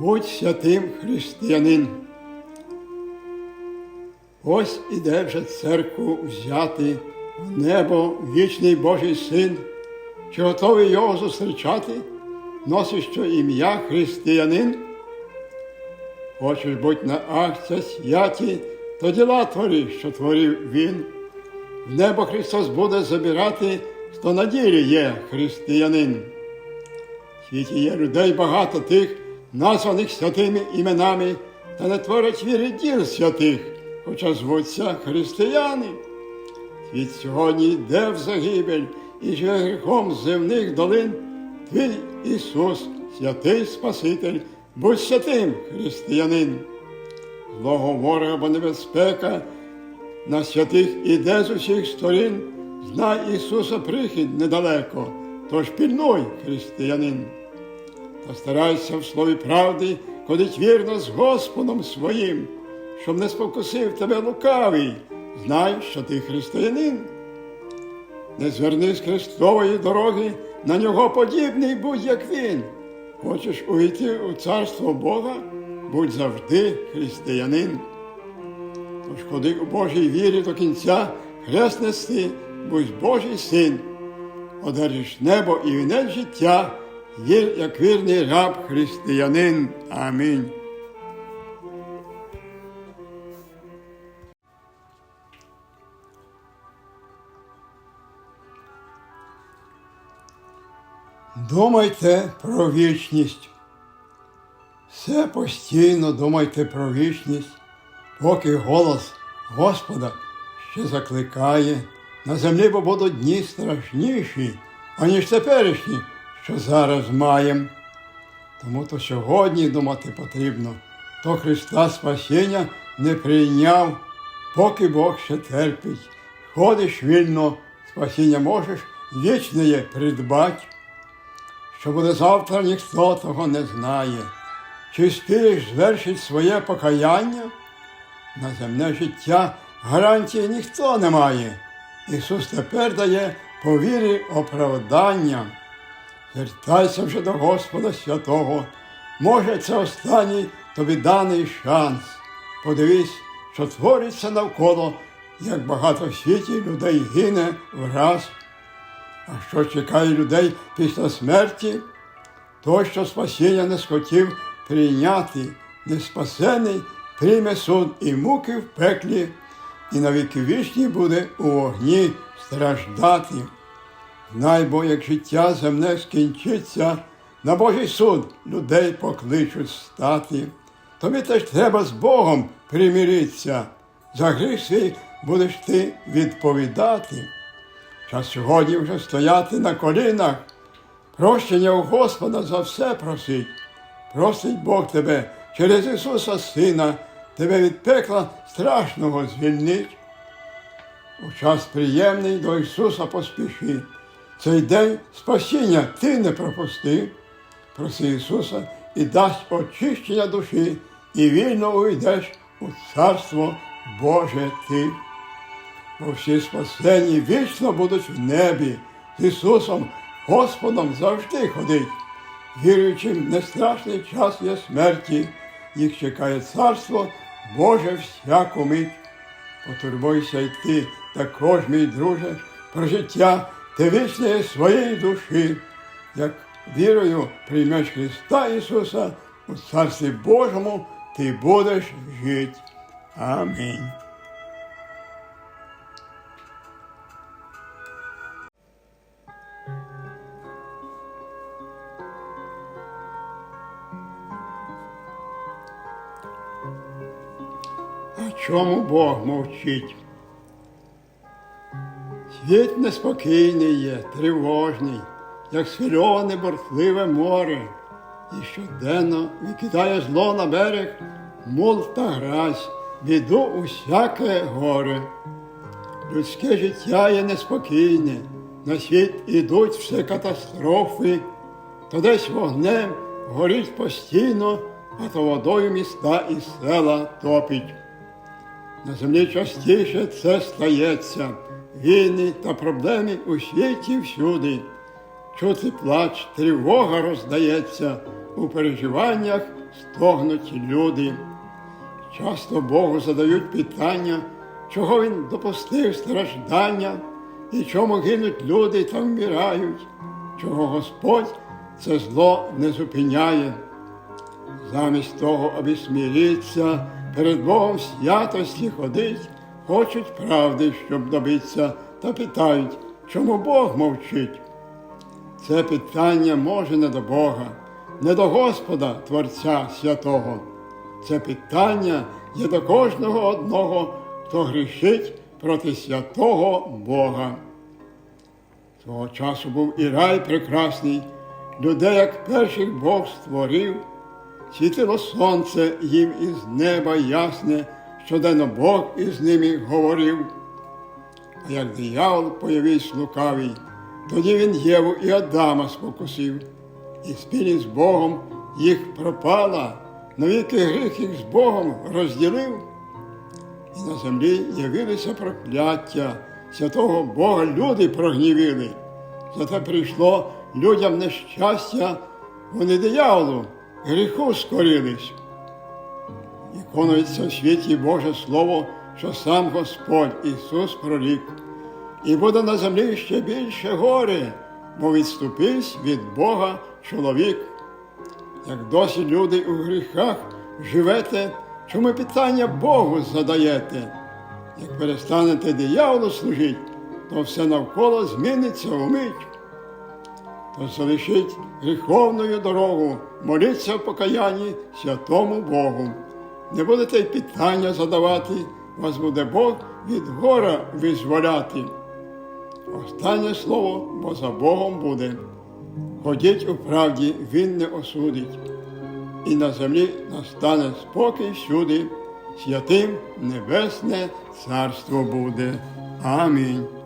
будь святим християнин. Ось іде вже церкву взяти в небо вічний Божий син, чи готовий його зустрічати, носиш що ім'я християнин. Хочеш бути на акція святі, то діла твори, що творив він. В небо Христос буде забирати, хто на ділі є християнин. В світі є людей багато тих, названих святими іменами, та не творять віри діл святих, хоча звуться християни. Світ сьогодні йде в загибель і живе гріхом земних долин. Твій Ісус, святий Спаситель, будь святим християнин. Злого ворога, бо небезпека на святих іде з усіх сторін. Знай Ісуса прихід недалеко, тож пільнуй, християнин. Та старайся в слові правди ходить вірно з Господом своїм, щоб не спокусив тебе лукавий, знай, що ти християнин. Не зверни з Христової дороги, на нього подібний будь як він. Хочеш увійти у царство Бога, будь завжди християнин. Тож ходи у Божій вірі до кінця, хрест нести, будь Божий син, одержиш небо і вінець життя, вір, як вірний раб християнин. Амінь. Думайте про вічність. Все постійно думайте про вічність, поки голос Господа ще закликає. На землі бо будуть дні страшніші, аніж теперішні, що зараз маємо. Тому то сьогодні думати потрібно, то Христа спасіння не прийняв, поки Бог ще терпить. Ходиш вільно, спасіння можеш вічне придбать. Що буде завтра, ніхто того не знає. Чи спієш звершить своє покаяння? На земне життя гарантії ніхто не має. Ісус тепер дає по вірі оправдання. Звертайся вже до Господа Святого. Може, це останній тобі даний шанс. Подивись, що твориться навколо, як багато в світі людей гине враз. А що чекає людей після смерті? Той, що спасіння не схотів прийняти, неспасений, прийме суд і муки в пеклі, і на віки вічні буде у вогні страждати. Знай, бо як життя земне скінчиться, на Божий суд людей покличуть стати. Тобі теж треба з Богом примиритися. За гріх свій будеш ти відповідати. Час сьогодні вже стояти на колінах, прощення у Господа за все просить. Просить Бог тебе через Ісуса Сина, тебе від пекла страшного звільнить. У час приємний до Ісуса поспіши. Цей день спасіння ти не пропусти. Проси Ісуса і дасть очищення душі, і вільно уйдеш у Царство Боже ти бо всі спасені вічно будуть в небі, з Ісусом Господом завжди ходить. Віруючим не страшний час є смерті, їх чекає царство Боже всяку мить. Потурбуйся й ти також, мій друже, про життя ти своєї душі, як вірою приймеш Христа Ісуса у Царстві Божому ти будеш жити. Амінь. А чому Бог мовчить? Світ неспокійний є, тривожний, як схвильоване бурхливе море, і щоденно викидає зло на берег, мул та гразь, біду усяке горе. Людське життя є неспокійне, на світ ідуть все катастрофи, то десь вогнем горить постійно, а то водою міста і села топить. На землі частіше це стається, війни та проблеми у світі всюди. Чути плач, тривога роздається, у переживаннях стогнуті люди. Часто Богу задають питання, чого Він допустив страждання, і чому гинуть люди та вмирають, чого Господь це зло не зупиняє. Замість того, аби смиритися, перед Богом святості ходить, хочуть правди, щоб добитися, та питають, чому Бог мовчить. Це питання може не до Бога, не до Господа, Творця Святого. Це питання є до кожного одного, хто грішить проти святого Бога. Свого часу був і рай прекрасний, людей, як перших Бог створив, світило сонце їм із неба ясне, щоденно Бог із ними говорив. А як диявол появився лукавий, тоді він Єву і Адама спокусив, і спільні з Богом їх пропала, навіки гріх їх з Богом розділив. І на землі явилися прокляття, святого Бога люди прогнівили. Зате прийшло людям нещастя, вони дияволу, гріху скорились. Виконується в світі Боже Слово, що сам Господь Ісус прорік. І буде на землі ще більше горе, бо відступився від Бога чоловік. Як досі люди у гріхах живете, чому питання Богу задаєте? Як перестанете дияволу служити, то все навколо зміниться вмить. То залишіть гріховною дорогу, моліться в покаянні святому Богу. Не будете й питання задавати, вас буде Бог від гора визволяти. Останнє слово, бо за Богом буде. Ходіть у правді, Він не осудить, і на землі настане спокій всюди, святим небесне царство буде. Амінь.